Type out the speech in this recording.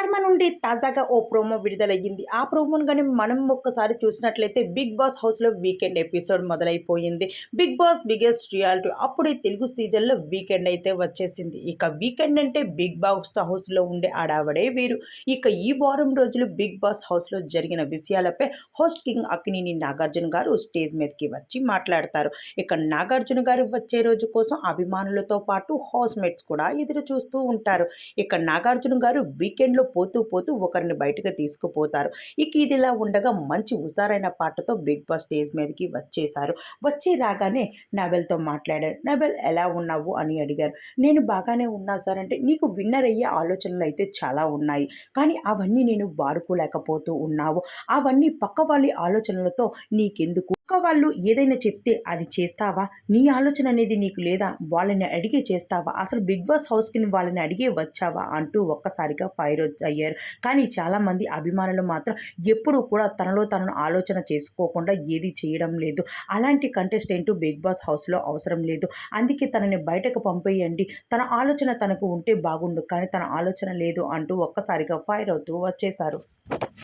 కర్మ నుండి తాజాగా ఓ ప్రోమో విడుదలయ్యింది. ఆ ప్రోమోను కానీ మనం ఒక్కసారి చూసినట్లయితే బిగ్ బాస్ హౌస్లో వీకెండ్ ఎపిసోడ్ మొదలైపోయింది. బిగ్ బాస్ బిగ్గెస్ట్ రియాలిటీ అప్పుడే తెలుగు సీజన్లో వీకెండ్ అయితే వచ్చేసింది. ఇక వీకెండ్ అంటే బిగ్ బాస్ హౌస్లో ఉండే ఆడావడే వీరు. ఇక ఈ వారం రోజులు బిగ్ బాస్ హౌస్లో జరిగిన విషయాలపై హోస్ట్ కింగ్ అక్కినేని నాగార్జున గారు స్టేజ్ మీదకి వచ్చి మాట్లాడతారు. ఇక నాగార్జున గారు వచ్చే రోజు కోసం అభిమానులతో పాటు హౌస్ మేట్స్ కూడా ఎదురు చూస్తూ ఉంటారు. ఇక నాగార్జున గారు వీకెండ్లో పోతూ పోతూ ఒకరిని బయటకు తీసుకుపోతారు. ఇక ఇదిలా ఉండగా మంచి హుషారైన పాటతో బిగ్ బాస్ స్టేజ్ మీదకి వచ్చేసారు వచ్చి రాగానే నబెల్తో మాట్లాడారు. నబెల్ ఎలా ఉన్నావు? అని అడిగారు. నేను బాగానే ఉన్నా సార్ అంటే నీకు విన్నర్ అయ్యే ఆలోచనలు అయితే చాలా ఉన్నాయి. కానీ అవన్నీ నేను వాడుకోలేకపోతూ ఉన్నావు. అవన్నీ పక్క వాళ్ళ ఆలోచనలతో నీకెందుకు పక్క వాళ్ళు ఏదైనా చెప్తే అది చేస్తావా? నీ ఆలోచన అనేది నీకు లేదా? వాళ్ళని అడిగే చేస్తావా? అసలు బిగ్ బాస్ హౌస్కి వాళ్ళని అడిగే వచ్చావా? అంటూ ఒక్కసారిగా ఫైర్ అయ్యారు. కానీ చాలామంది అభిమానులు మాత్రం ఎప్పుడూ కూడా తనలో తనను ఆలోచన చేసుకోకుండా ఏది చేయడం లేదు. అలాంటి కంటెస్టెంట్ బిగ్ బాస్ హౌస్లో అవసరం లేదు. అందుకే తనని బయటకు పంపేయండి. తన ఆలోచన తనకు ఉంటే బాగుండు. కానీ తన ఆలోచన లేదు అంటూ ఒక్కసారిగా ఫైర్ అవుతూ వచ్చేశారు.